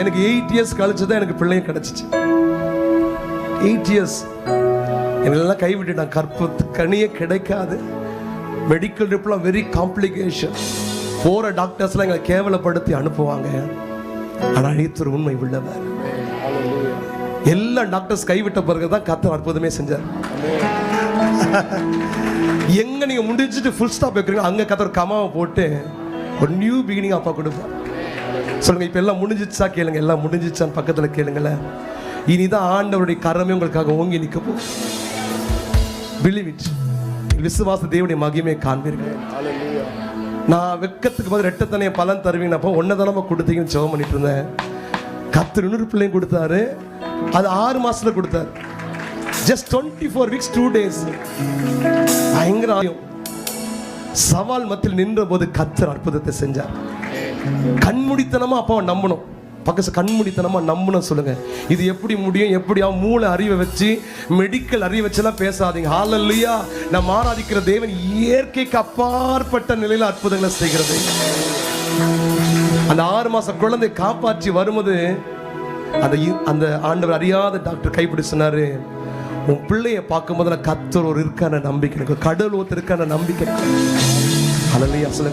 எனக்கு eight years கழிச்சு தான் எனக்கு பிள்ளையும் கிடச்சிச்சு. எயிட் இயர்ஸ் எங்களெல்லாம் கைவிட்டுட்டான் கற்பத்து கனியே கிடைக்காது. மெடிக்கல் ரிப்லாம் வெரி காம்ப்ளிகேஷன் போகிற டாக்டர்ஸ்லாம் எங்களை கேவலப்படுத்தி அனுப்புவாங்க. ஆனால் அழித்தர் உண்மை உள்ளவர். எல்லா டாக்டர்ஸ் கைவிட்ட பிறகு தான் கத்தர் அற்புதமே செஞ்சார். எங்க நீங்க முடிஞ்சிட்டு ஃபுல் ஸ்டாப் வைக்கிறீங்க அங்க கத்தர் கமாவை போட்டு ஒரு நியூ பிகினிங் அப்பா கொடுப்பார். சொல்லுங்க இப்ப எல்லாம் முடிஞ்சிச்சா கேளுங்க எல்லாம் முடிஞ்சிச்சான்னு பக்கத்துல கேளுங்களேன் இனிதான் ஆண்டவருடைய கரமே உங்களுக்காக ஓங்கி நிற்க போகும் பிலீவ் இட் விசுவாச தேவனுடைய மகிமை காண்பீர்கள். நான் வெக்கத்துக்கு பதில் ரெட்டத்தனைய பலன் தருவீங்கன்னப்போ ஒன்றை தானமா கொடுத்தீங்கன்னு ஜெபம் பண்ணிட்டு இருந்தேன். கத்து இன்னொரு பிள்ளையும் கொடுத்தாரு. அது ஆறு மாசத்துல கொடுத்தாரு. Just twenty four weeks two days பயங்கர ஆயம். சவால் மத்தியில் நின்ற போது கத்தர் அற்புதத்தை செஞ்சார். கண்முடித்தனமா அப்பாவை நம்பணும். பக்கத்து கண்முடித்தனமா நம்பணும் சொல்லுங்க. இது எப்படி முடியும்? எப்படியா மூளை அறிவை வச்சு மெடிக்கல் அறிவை வச்செல்லாம் பேசாதீங்க. ஹாலல்லையா நம்ம ஆராதிக்கிற தேவன் இயற்கைக்கு அப்பாற்பட்ட நிலையில அற்புதங்களை செய்கிறது. அந்த ஆறு மாச குழந்தை காப்பாற்றி வரும்போது அந்த அந்த ஆண்டவர் அறியாத டாக்டர் கைப்பிடி சொன்னாரு உன் பிள்ளைய பார்க்கும்போது நான் கத்தர் ஒரு இருக்கான நம்பிக்கை எனக்கு கடல் ஒருத்தர் இருக்கான நம்பிக்கை அலல்லையா சொல்லுங்க.